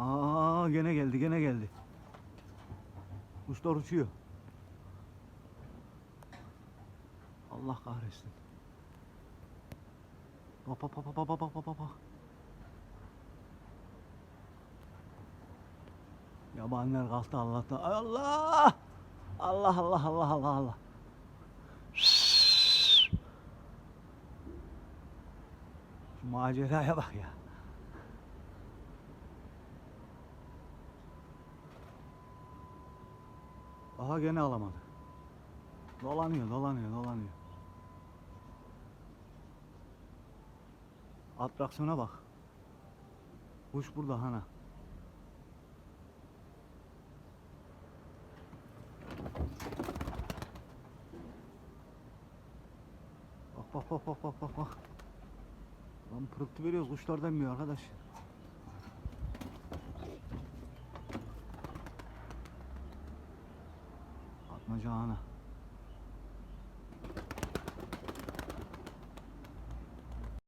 Aa gene geldi gene geldi. Kuşlar uçuyor. Allah kahretsin. Bak bak bak bak bak bak bak bak. Yabaniler kalktı Allah'tan. Ay Allah! Allah Allah Allah Allah Allah. Şu maceraya bak ya. Aha gene alamadı. Dolanıyor, dolanıyor, dolanıyor. Atraksiyona bak. Kuş burada hana. Bak bak bak bak bak bak. Lan pırıltı veriyoruz kuşlar demiyor arkadaş. Atmaca ana.